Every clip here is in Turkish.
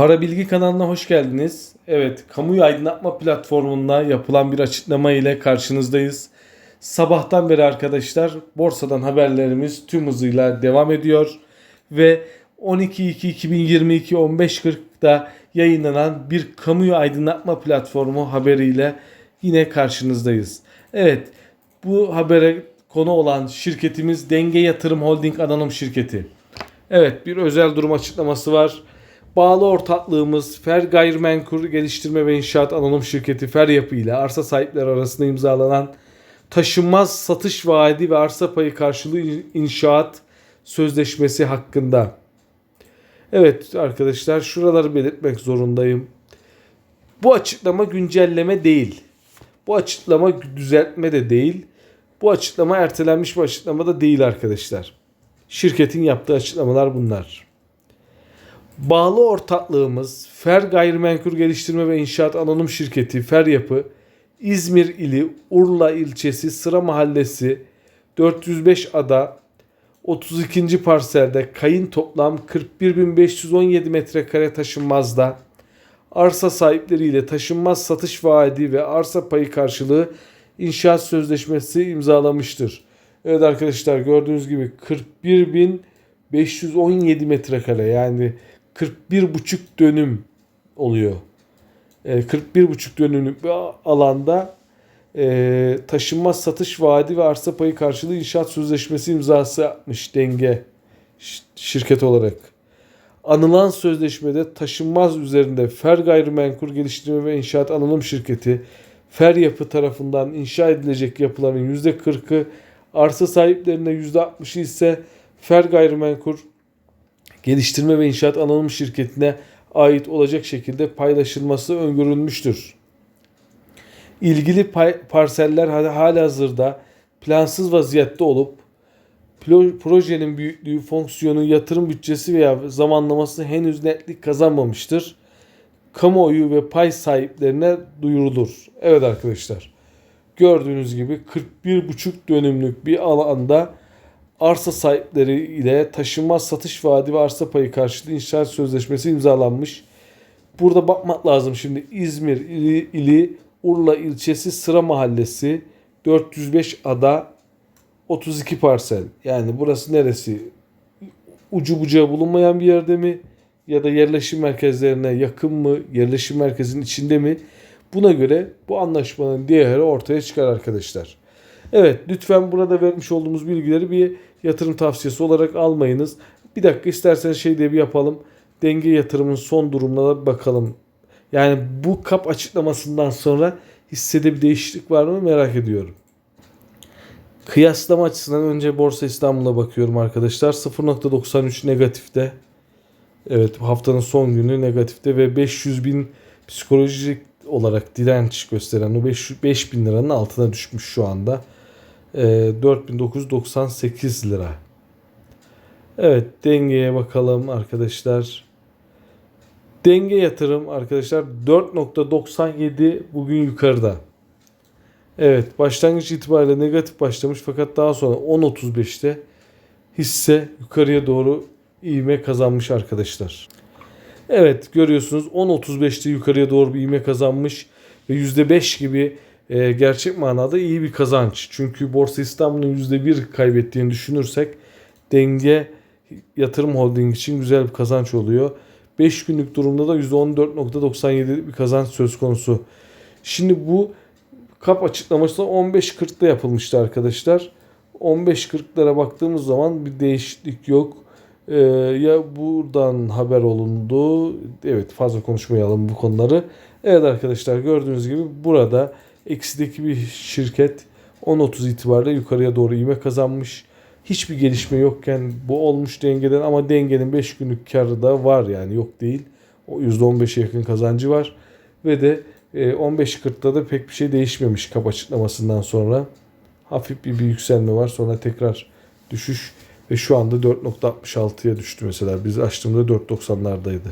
Para Bilgi kanalına hoş geldiniz. Evet, kamuyu aydınlatma platformunda yapılan bir açıklama ile karşınızdayız. Sabahtan beri arkadaşlar borsadan haberlerimiz tüm hızıyla devam ediyor ve 12.2.2022 15.40'da yayınlanan bir kamuyu aydınlatma platformu haberiyle yine karşınızdayız. Evet, bu habere konu olan şirketimiz Denge Yatırım Holding Anonim Şirketi. Evet, bir özel durum açıklaması var. Bağlı ortaklığımız Fer Gayrimenkul Geliştirme ve İnşaat Anonim Şirketi Fer Yapı ile arsa sahipleri arasında imzalanan taşınmaz satış vaadi ve arsa payı karşılığı inşaat sözleşmesi hakkında. Evet arkadaşlar şuraları belirtmek zorundayım. Bu açıklama güncelleme değil. Bu açıklama düzeltme de değil. Bu açıklama ertelenmiş bir açıklama da değil arkadaşlar. Şirketin yaptığı açıklamalar bunlar. Bağlı ortaklığımız Fer Gayrimenkul Geliştirme ve İnşaat Anonim Şirketi Fer Yapı İzmir ili Urla ilçesi Sıra Mahallesi 405 ada 32. parselde kayın toplam 41.517 metrekare taşınmazda arsa sahipleriyle taşınmaz satış vaadi ve arsa payı karşılığı inşaat sözleşmesi imzalamıştır. Evet arkadaşlar gördüğünüz gibi 41.517 metrekare yani 41,5 dönüm oluyor. E, 41,5 dönümlük bir alanda e, taşınmaz satış vaadi ve arsa payı karşılığı inşaat sözleşmesi imzası yapmış denge şirket olarak. Anılan sözleşmede taşınmaz üzerinde Fer Gayrimenkul Geliştirme ve İnşaat Anonim Şirketi Fer Yapı tarafından inşa edilecek yapıların %40'ı arsa sahiplerine %60'ı ise Fer Gayrimenkul Geliştirme ve İnşaat Anonim Şirketi'ne ait olacak şekilde paylaşılması öngörülmüştür. İlgili parseller hala hazırda plansız vaziyette olup projenin büyüklüğü, fonksiyonu, yatırım bütçesi veya zamanlaması henüz netlik kazanmamıştır. Kamuoyu ve pay sahiplerine duyurulur. Evet arkadaşlar. Gördüğünüz gibi 41,5 dönümlük bir alanda arsa sahipleri ile taşınmaz satış vaadi ve arsa payı karşılığı inşaat sözleşmesi imzalanmış. Burada bakmak lazım şimdi İzmir ili, ili Urla ilçesi Sıra Mahallesi 405 ada 32 parsel. Yani burası neresi? Ucu bucağı bulunmayan bir yerde mi? Ya da yerleşim merkezlerine yakın mı? Yerleşim merkezinin içinde mi? Buna göre bu anlaşmanın değeri ortaya çıkar arkadaşlar. Evet lütfen burada vermiş olduğumuz bilgileri bir yatırım tavsiyesi olarak almayınız. Bir dakika isterseniz şey diye bir yapalım. Denge yatırımın son durumuna da bakalım. Yani bu kap açıklamasından sonra hissede bir değişiklik var mı merak ediyorum. Kıyaslama açısından önce Borsa İstanbul'a bakıyorum arkadaşlar. 0.93 negatifte. Evet haftanın son günü negatifte ve 500 bin psikolojik olarak direnç gösteren o 5 bin liranın altına düşmüş şu anda. E, 4998 lira. Evet dengeye bakalım arkadaşlar. Denge yatırım arkadaşlar 4.97 bugün yukarıda. Evet başlangıç itibariyle negatif başlamış fakat daha sonra 10.35'te hisse yukarıya doğru ivme kazanmış arkadaşlar. Evet görüyorsunuz 10.35'te yukarıya doğru bir ivme kazanmış ve %5 gibi e, gerçek manada iyi bir kazanç. Çünkü Borsa İstanbul'un %1 kaybettiğini düşünürsek denge yatırım holding için güzel bir kazanç oluyor. 5 günlük durumda da %14.97 bir kazanç söz konusu. Şimdi bu kap açıklaması 15.40'da yapılmıştı arkadaşlar. 15.40'lara baktığımız zaman bir değişiklik yok. Ee, ya buradan haber olundu. Evet fazla konuşmayalım bu konuları. Evet arkadaşlar gördüğünüz gibi burada eksideki bir şirket 10.30 itibariyle yukarıya doğru ivme kazanmış. Hiçbir gelişme yokken bu olmuş dengeden ama dengenin 5 günlük karı da var yani yok değil. O %15'e yakın kazancı var. Ve de 15.40'da da pek bir şey değişmemiş kap açıklamasından sonra. Hafif bir, bir yükselme var sonra tekrar düşüş ve şu anda 4.66'ya düştü mesela. Biz açtığımda 4.90'lardaydı.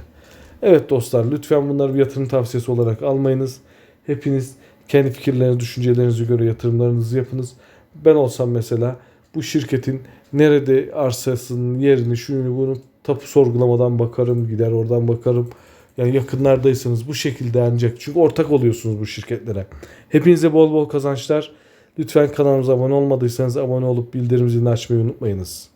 Evet dostlar lütfen bunları bir yatırım tavsiyesi olarak almayınız. Hepiniz kendi fikirlerinizi, düşüncelerinize göre yatırımlarınızı yapınız. Ben olsam mesela bu şirketin nerede arsasının yerini, şunu bunu tapu sorgulamadan bakarım, gider oradan bakarım. Yani yakınlardaysanız bu şekilde ancak çünkü ortak oluyorsunuz bu şirketlere. Hepinize bol bol kazançlar. Lütfen kanalımıza abone olmadıysanız abone olup bildirim zilini açmayı unutmayınız.